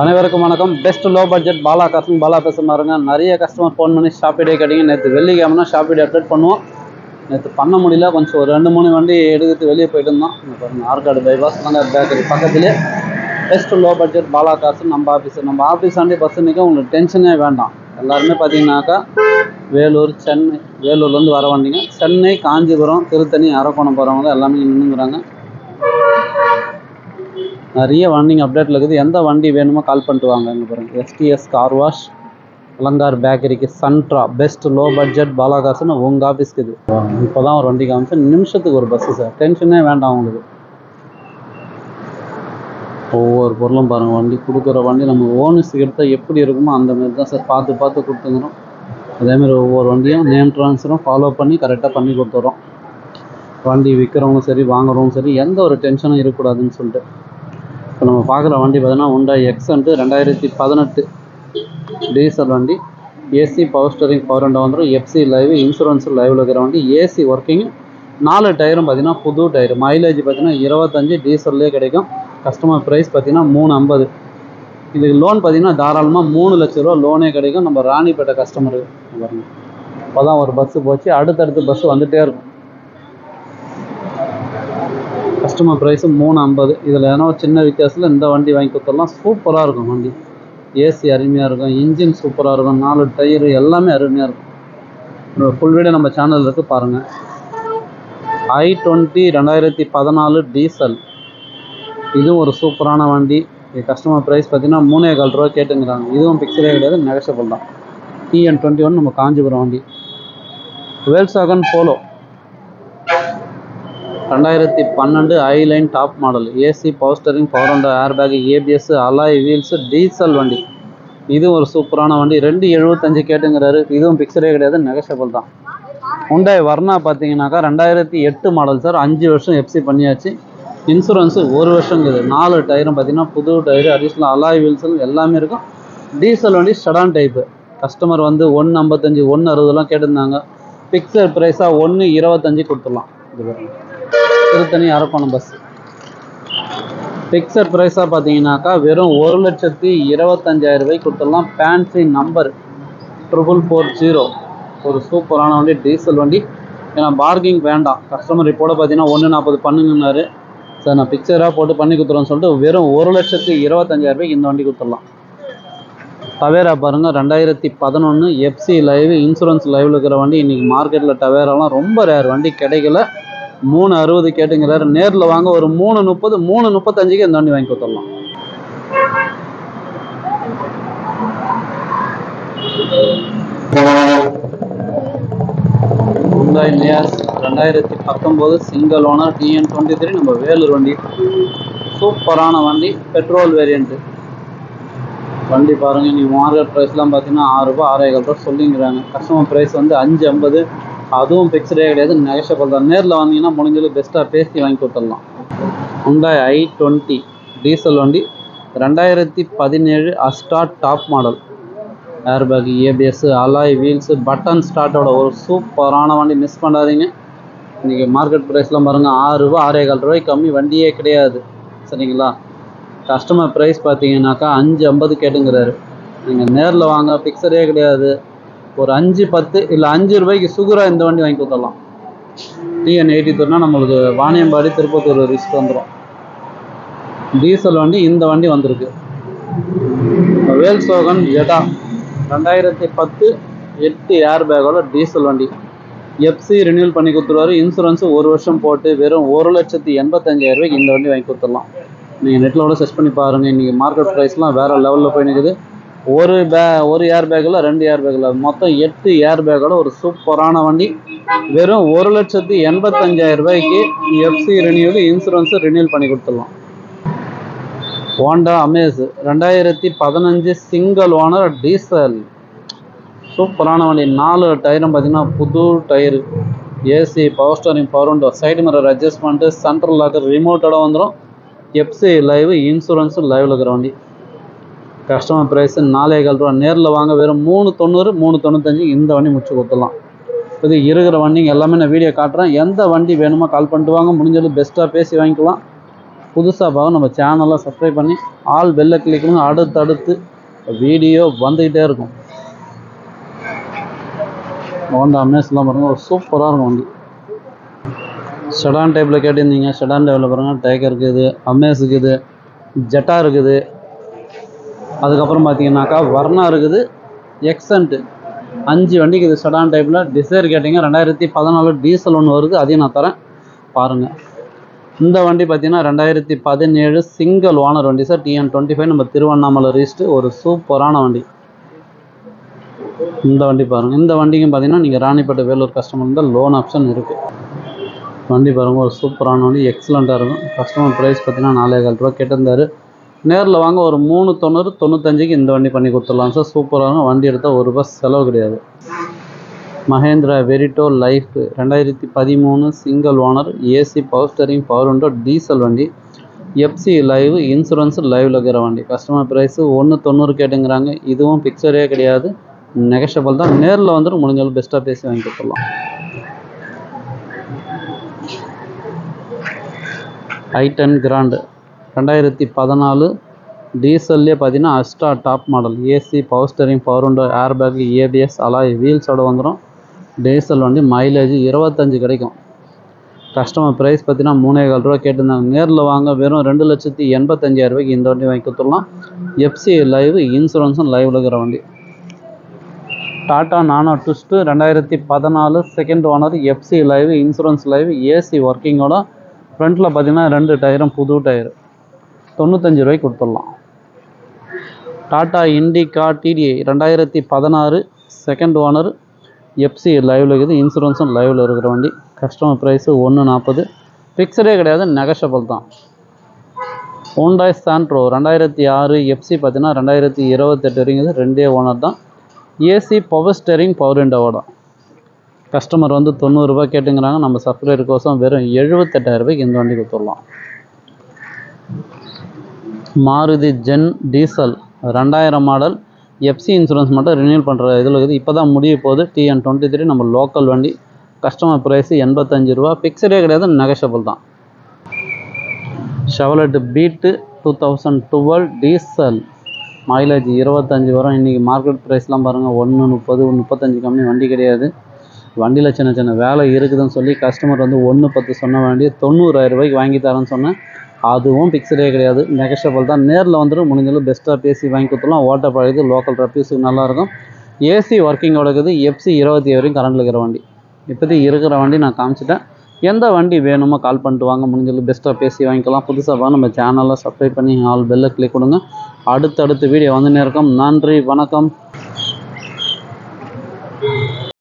அனைவருக்கும் வணக்கம். Best low budget Bala காசும் பாலா பேசுமாருங்க. நிறைய கஸ்டமர் ஃபோன் பண்ணி ஷாப்பிடே கேட்டீங்க. நேற்று வெள்ளிக்கிழமைனா ஷாப்பிடே அப்டேட் பண்ணுவோம். நேற்று பண்ண முடியல. கொஞ்சம் ஒரு ரெண்டு மூணு வண்டி எடுத்து வெளியே போயிட்டு இருந்தோம். இங்க ஆற்காடு பைபாஸ் நாங்கள் பேக்கரி பக்கத்துலேயே பெஸ்ட் லோ பட்ஜெட் பாலா காசு நம்ம ஆஃபீஸ் நம்ம ஆஃபீஸ் ஆண்டி பஸ் நிற்க உங்களுக்கு டென்ஷனே வேண்டாம். எல்லாருமே பார்த்தீங்கன்னாக்கா வேலூர் சென்னை வேலூர்லேருந்து வர வண்டிங்க. சென்னை காஞ்சிபுரம் திருத்தணி அரக்கோணம் போகிறவங்க எல்லாமே நின்றுங்கிறாங்க நிறைய வண்டிங்க அப்டேட்டில் இருக்குது. எந்த வண்டி வேணுமோ கால் பண்ணிட்டு வாங்க. இங்கே பாருங்க. எஸ்டிஎஸ் கார் வாஷ் அலங்கார் பேக்கரிக்கு சன்ட்ரா பெஸ்ட் லோ பட்ஜெட் பாலாகாசுன்னு உங்கள் ஆஃபீஸ்க்கு இது. இப்போ தான் ஒரு வண்டி காமிச்சு நிமிஷத்துக்கு ஒரு பஸ்ஸு சார் டென்ஷனே வேண்டாம் உங்களுக்கு. ஒவ்வொரு பொருளும் பாருங்கள் வண்டி கொடுக்குற வண்டி நம்ம ஓனர்ஸுக்கு எடுத்தால் எப்படி இருக்குமோ அந்த மாதிரி தான் சார் பார்த்து பார்த்து கொடுத்துங்கிறோம் அதேமாதிரி ஒவ்வொரு வண்டியும் நேம் ட்ரான்ஸ்ஃபரும் ஃபாலோ பண்ணி கரெக்டாக பண்ணி கொடுத்துட்றோம் வண்டி விற்கிறவங்களும் சரி வாங்குறவங்களும் சரி எந்த ஒரு டென்ஷனும் இருக்கக்கூடாதுன்னு சொல்லிட்டு. இப்போ நம்ம பார்க்குற வண்டி பார்த்தீங்கன்னா உண்டா எக்ஸன்ட்டு ரெண்டாயிரத்தி பதினெட்டு டீசல் வண்டி. ஏசி பவர் ஸ்டரிங் பவர் ரெண்டு வந்துடும் எஃப்சி லைவ் இன்சூரன்ஸ் லைவில் இருக்கிற வண்டி. ஏசி ஒர்க்கிங் நாலு டயரும் பார்த்தீங்கன்னா புது டயர் மைலேஜ் பார்த்தீங்கன்னா இருபத்தஞ்சி டீசல்லே கிடைக்கும். கஸ்டமர் ப்ரைஸ் பார்த்தீங்கன்னா மூணு ஐம்பது. இதுக்கு லோன் பார்த்தீங்கன்னா தாராளமாக மூணு லட்ச ரூபா லோனே கிடைக்கும். நம்ம ராணிப்பேட்டை கஸ்டமருக்கு பாருங்க. இப்போ தான் ஒரு பஸ்ஸு போச்சு. அடுத்தடுத்து பஸ்ஸு வந்துகிட்டே இருக்கும். கஸ்டமர் ப்ரைஸு மூணு ஐம்பது. இதில் ஏன்னா ஒரு சின்ன வித்தியாசத்தில் இந்த வண்டி வாங்கி கொடுத்துடலாம் சூப்பராக இருக்கும் வண்டி. ஏசி அருமையாக இருக்கும் இன்ஜின் சூப்பராக இருக்கும் நாலு டயரு எல்லாமே அருமையாக இருக்கும். ஃபுல் வீடியோ நம்ம சேனலில் இருக்குது பாருங்கள் ஐ டுவெண்ட்டி ரெண்டாயிரத்தி பதினாலு டீசல் இதுவும் ஒரு சூப்பரான வண்டி. கஸ்டமர் ப்ரைஸ் பார்த்தீங்கன்னா மூணே கால் ரூபா கேட்டுங்கிறாங்க. இதுவும் பிக்சரே கிடையாது நெகஷபிள் தான். டிஎன் டுவெண்ட்டி ஒன் நம்ம காஞ்சிபுரம் வண்டி. வேல்சாகன் போலோ ரெண்டாயிரத்தி பன்னெண்டு highline top model. AC power steering power and air bag ABS alloy wheels diesel வண்டி. இது ஒரு சூப்பரான வண்டி. ரெண்டு எழுபத்தஞ்சு கேட்டுங்கிறாரு. இதுவும் பிக்சரே கிடையாது நெகஷபிள் தான். உண்டாய் வர்ணா பார்த்தீங்கன்னாக்கா ரெண்டாயிரத்தி எட்டு மாடல் சார். அஞ்சு வருஷம் எஃப்சி பண்ணியாச்சு. இன்சூரன்ஸு ஒரு வருஷங்குது நாலு டயரும் பார்த்தீங்கன்னா புது டயரு அடிஷ்னல் அலாய் வீல்ஸும் எல்லாமே இருக்கும். டீசல் வண்டி ஷடான் டைப்பு கஸ்டமர் வந்து ஒன்று ஐம்பத்தஞ்சு ஒன்று அறுபதுலாம் கேட்டிருந்தாங்க. பிக்சர் ப்ரைஸாக ஒன்று இருபத்தஞ்சி கொடுத்துடலாம். இது திருத்தணி அரக்கோணம் பஸ் ஃபிக்ஸட் ப்ரைஸாக பார்த்தீங்கன்னாக்கா வெறும் ஒரு லட்சத்தி இருபத்தஞ்சாயிரம் ரூபாய்க்கு கொடுத்துடலாம். Fancy number triple four zero ஒரு சூப்பரான வண்டி டீசல் வண்டி. ஏன்னா பார்கிங் வேண்டாம். கஸ்டமர் இப்போட பார்த்தீங்கன்னா ஒன்று நாற்பது பண்ணுங்கன்னாரு. சார் நான் பிக்சராக போட்டு பண்ணி கொடுத்துருவேன் சொல்லிட்டு வெறும் ஒரு லட்சத்தி இருபத்தஞ்சாயிரம் ரூபாய் இந்த வண்டி கொடுத்துடலாம். டவேரா பாருங்கள் ரெண்டாயிரத்தி பதினொன்று எஃப்சி லைவ் இன்சூரன்ஸ் லைவில் இருக்கிற வண்டி. இன்றைக்கி மார்க்கெட்டில் டவேராலாம் ரொம்ப ரேர் வண்டி. கிடைக்கல. மூணு அறுபது கேட்டுங்கிறாரு. நேரில் வாங்க ஒரு மூணு முப்பது மூணு முப்பத்தஞ்சுக்கு இந்த வண்டி வாங்கி கொடுத்துடலாம். ஹுண்டாய் நியாஸ் ரெண்டாயிரத்தி பத்தொம்போது single owner TN twenty three நம்ம வேலூர் வண்டி. சூப்பரான வண்டி பெட்ரோல் வேரியண்ட்டு வண்டி பாருங்கள் நீ மார்க்கெட் ப்ரைஸ்லாம் பார்த்தீங்கன்னா ஆறு ரூபா ஆறே கால் ரூபா சொல்லிங்கிறாங்க. கஸ்டமர் ப்ரைஸ் வந்து அஞ்சு ஐம்பது அதுவும் ஃபிக்ஸ்டே கிடையாது நெகஷபிள் தான். நேரில் வந்தீங்கன்னா முடிஞ்சளவு பெஸ்ட்டாக பேசி வாங்கி கொடுத்துடலாம். ஹுண்டாய் ஐ டுவெண்ட்டி டீசல் வண்டி ரெண்டாயிரத்தி பதினேழு Asta top model airbag ABS alloy wheels button ஸ்டார்ட்டோட ஒரு சூப்பரான வண்டி மிஸ் பண்ணாதீங்க. இன்றைக்கி மார்க்கெட் ப்ரைஸ்லாம் பாருங்கள் ஆறு ரூபா ஆறே கால் ரூபாய்க்கு கம்மி வண்டியே கிடையாது. சரிங்களா? கஸ்டமர் ப்ரைஸ் பார்த்தீங்கன்னாக்கா அஞ்சு ஐம்பது கேட்டுங்கிறாரு. நீங்கள் நேரில் வாங்க ஃபிக்ஸடே கிடையாது. ஒரு அஞ்சு பத்து இல்லை அஞ்சு ரூபாய்க்கு சுகுரா இந்த வண்டி வாங்கி கொடுத்துடலாம். டிஎன் எயிட்டி தூர்னா நம்மளுக்கு வாணியம்பாடி திருப்பத்தூர் ரிஸ்க் வந்துடும் டீசல் வண்டி இந்த வண்டி வந்திருக்கு. வேல் சோகன் ஜெடா ரெண்டாயிரத்தி பத்து எட்டு ஏர் பேக்கோட டீசல் வண்டி எஃப்சி ரினியூல் பண்ணி கொடுத்துருவாரு. இன்சூரன்ஸு ஒரு வருஷம் போட்டு வெறும் ஒரு லட்சத்தி எண்பத்தஞ்சாயிரம் ரூபாய்க்கு இந்த வண்டி வாங்கி கொடுத்துடலாம். நீங்கள் நெட்டில் கூட சர்ச் பண்ணி பாருங்கள் இன்றைக்கி மார்க்கெட் ப்ரைஸ்லாம் வேறு லெவலில் போய் நிற்குது ஒரு பே ஒரு ஏர் பேக்கில் ரெண்டு ஏர் பேக்கில் மொத்தம் எட்டு ஏர் பேக்கோட ஒரு சூப்பரான வண்டி. வெறும் ஒரு லட்சத்தி எண்பத்தஞ்சாயிரம் ரூபாய்க்கு எஃப்சி ரினியூல் இன்சூரன்ஸு ரினியூல் பண்ணி கொடுத்துடலாம். ஹோண்டா அமேஸ் ரெண்டாயிரத்தி பதினஞ்சு சிங்கிள் ஓனர் டீசல் சூப்பரான வண்டி. நாலு டயரும் பார்த்தீங்கன்னா புது tyre AC power steering power window side mirror adjustment central locker ரிமோட்டோட வந்துடும் எஃப்சி லைவ் இன்சூரன்ஸு லைவில் இருக்கிற வண்டி. கஸ்டமர் ப்ரைஸ் நாலே கால் ரூபா. நேரில் வாங்க வெறும் மூணு தொண்ணூறு மூணு தொண்ணூத்தஞ்சு இந்த வண்டி முடிச்சு கொடுத்துடலாம். இது இருக்கிற வண்டிங்க எல்லாமே நான் வீடியோ காட்டுறேன். எந்த வண்டி வேணுமோ கால் பண்ணிட்டு வாங்க. முடிஞ்சது பெஸ்ட்டாக பேசி வாங்கிக்கலாம். புதுசாக பார்க்க நம்ம சேனலை சப்ஸ்கிரைப் பண்ணி ஆல் பெல்லை கிளிக் பண்ணி அடுத்தடுத்து வீடியோ வந்துக்கிட்டே இருக்கும். ஹோண்டா அமேஸ்லாம் பாருங்கள் ஒரு சூப்பராக இருக்கும் வண்டி. செடான் டைப்பில் கேட்டிருந்தீங்க. செடான் டைப்பில் பாருங்கள் டேக்கர் இருக்குது அமேஸ் இருக்குது ஜெட்டா இருக்குது. அதுக்கப்புறம் பார்த்தீங்கன்னாக்கா வர்ணா இருக்குது. எக்ஸன்ட்டு அஞ்சு வண்டிக்கு இது செடான் டைப்பில் டிசைர் கேட்டிங்க ரெண்டாயிரத்தி பதினாலு டீசல் ஒன்று வருது அதையும் நான் தரேன். பாருங்கள் இந்த வண்டி பார்த்தீங்கன்னா ரெண்டாயிரத்தி பதினேழு சிங்கிள் ஓனர் வண்டி சார் டிஎன் டுவெண்ட்டி ஃபைவ் நம்ம திருவண்ணாமலை ரீஸ்ட்டு ஒரு சூப்பரான வண்டி. இந்த வண்டி பாருங்கள் இந்த வண்டிக்கும் பார்த்தீங்கன்னா நீங்கள் ராணிப்பேட்டை வேலூர் கஸ்டமர் இருந்தால் லோன் ஆப்ஷன் இருக்குது வண்டி பாருங்கள் ஒரு சூப்பரான வண்டி எக்ஸலண்ட்டாக இருக்கும். கஸ்டமர் ப்ரைஸ் பார்த்தீங்கன்னா நாலே கால் ரூபா கேட்டிருந்தாரு. நேரில் வாங்க ஒரு மூணு தொண்ணூறு தொண்ணூத்தஞ்சுக்கு இந்த வண்டி பண்ணி கொடுத்துடலாம். சார் சூப்பரான வண்டி எடுத்தால் ஒரு பஸ் செலவு கிடையாது. மஹேந்திரா வெரிட்டோ லைஃப் ரெண்டாயிரத்தி பதிமூணு single owner AC power steering power window diesel வண்டி எஃப்சி லைவ் இன்சூரன்ஸ் லைவில் இருக்கிற வண்டி. கஸ்டமர் ப்ரைஸு ஒன்று தொண்ணூறு கேட்டுங்கிறாங்க. இதுவும் பிக்சரே கிடையாது. நெகஷபிள் தான். நேரில் வந்துட்டு முடிஞ்சாலும் பெஸ்ட்டாக பேசி வாங்கி கொடுத்துடலாம். ஐ டென் கிராண்டு ரெண்டாயிரத்தி பதினாலு டீசல்லே பார்த்தீங்கன்னா Asta top model. AC power steering power window air bag ABS alloy வீல்ஸோட வந்துடும் டீசல் வண்டி மைலேஜ் இருபத்தஞ்சி கிடைக்கும். கஸ்டமர் ப்ரைஸ் பார்த்தீங்கன்னா மூணே கால் ரூபா கேட்டிருந்தாங்க. நேரில் வாங்க வெறும் ரெண்டு லட்சத்தி எண்பத்தஞ்சாயிரம் ரூபாய்க்கு இந்த வண்டி வாங்கி கொடுத்துடலாம். எஃப்சி லைவ் இன்சூரன்ஸும் லைவில் இருக்கிற வண்டி. டாட்டா நானோ ட்விஸ்ட்டு ரெண்டாயிரத்தி பதினாலு second owner FC live insurance live AC ஒர்க்கிங்கோட ஃப்ரண்ட்டில் பார்த்தீங்கன்னா ரெண்டு டயரும் புது டயர் தொண்ணூத்தஞ்சு ரூபாய்க்கு கொடுத்துடலாம். டாடா இண்டிகா டிடிஐ ரெண்டாயிரத்தி பதினாறு செகண்ட் ஓனர் எஃப்சி லைவில் இருக்குது. இன்சூரன்ஸும் லைவில் இருக்கிற வண்டி. கஸ்டமர் ப்ரைஸு ஒன்று நாற்பது ஃபிக்ஸடே கிடையாது நெகஷபிள் தான். ஹோண்டாய் சான்ட்ரோ ரெண்டாயிரத்தி ஆறு எஃப்சி பார்த்தீங்கன்னா ரெண்டாயிரத்தி இருபத்தெட்டு வரைக்கும் ரெண்டே ஓனர் தான். ஏசி பவர் ஸ்டேரிங் பவர் விண்டோவோட கஸ்டமர் வந்து தொண்ணூறுரூபா கேட்டுங்கிறாங்க. நம்ம சப்ஸ்கிரைபர் கோசம் வெறும் எழுபத்தெட்டாயிரரூபாய்க்கு இந்த வண்டி கொடுத்துடலாம். மாருதி ஜென் டீசல் ரெண்டாயிரம் மாடல். எஃப்சி இன்சூரன்ஸ் மட்டும் ரினியூல் பண்ணுற இதில் இருக்குது. இப்போ தான் முடிய போகுது. டிஎன் டுவெண்ட்டி த்ரீ நம்ம லோக்கல் வண்டி. கஸ்டமர் ப்ரைஸு எண்பத்தஞ்சு ரூபா. ஃபிக்ஸடே கிடையாது. நெகஷபிள் தான். Chevrolet Beat two thousand twelve diesel mileage இருபத்தஞ்சி வரும். இன்றைக்கி மார்க்கெட் ப்ரைஸ்லாம் பாருங்கள் ஒன்று முப்பது முப்பத்தஞ்சு கம்மி வண்டி கிடையாது. வண்டியில் சின்ன சின்ன வேலை இருக்குதுன்னு சொல்லி கஸ்டமர் வந்து ஒன்று பத்து சொன்ன வண்டியை தொண்ணூறாயிரம் ரூபாய்க்கு வாங்கி தரேன்னு சொன்னேன். அதுவும் பிக்சரே கிடையாது. நெகஷபிள் தான். நேரில் வந்துட்டு முடிஞ்சளவு பெஸ்ட்டாக பேசி வாங்கி கொடுத்துலாம் ஓட்ட பழகுது லோக்கல் ரப்பீஸுக்கு நல்லாயிருக்கும் ஏசி ஒர்க்கிங்கோட இருக்குது எஃப்சி இருபத்தி வரையும் கரண்டில் இருக்கிற வண்டி. இப்போதைக்கு இருக்கிற வண்டி நான் காமிச்சிட்டேன். எந்த வண்டி வேணுமோ கால் பண்ணிட்டு வாங்க. முடிஞ்சளவு பெஸ்ட்டாக பேசி வாங்கிக்கலாம். புதுசாக வா நம்ம சேனலை சப்ஸ்கிரைப் பண்ணி ஆல் பெல்லை கிளிக் கொடுங்க. அடுத்தடுத்த வீடியோ வந்துன்னே இருக்கும். நன்றி வணக்கம்.